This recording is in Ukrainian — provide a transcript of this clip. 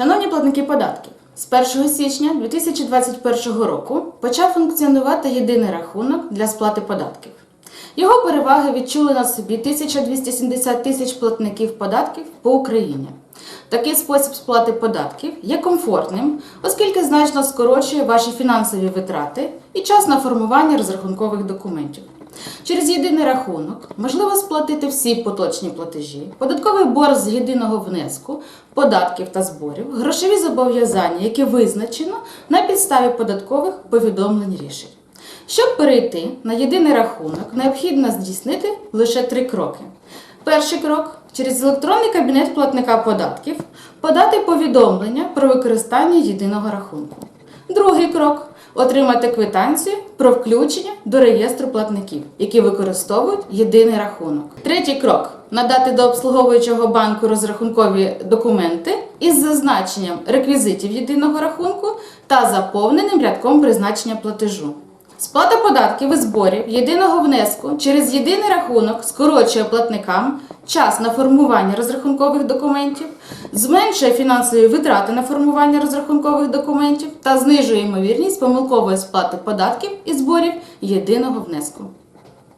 Шановні платники податків, з 1 січня 2021 року почав функціонувати єдиний рахунок для сплати податків. Його переваги відчули на собі 1270 тисяч платників податків по Україні. Такий спосіб сплати податків є комфортним, оскільки значно скорочує ваші фінансові витрати і час на формування розрахункових документів. Через єдиний рахунок можливо сплатити всі поточні платежі, податковий борг з єдиного внеску, податків та зборів, грошові зобов'язання, які визначено на підставі податкових повідомлень рішень. Щоб перейти на єдиний рахунок, необхідно здійснити лише три кроки. Перший крок через електронний кабінет платника податків подати повідомлення про використання єдиного рахунку. Другий крок отримати квитанцію про включення до реєстру платників, які використовують єдиний рахунок. Третій крок надати до обслуговуючого банку розрахункові документи із зазначенням реквізитів єдиного рахунку та заповненим рядком призначення платежу. Сплата податків і зборів єдиного внеску через єдиний рахунок скорочує платникам час на формування розрахункових документів, зменшує фінансові витрати на формування розрахункових документів та знижує ймовірність помилкової сплати податків і зборів єдиного внеску.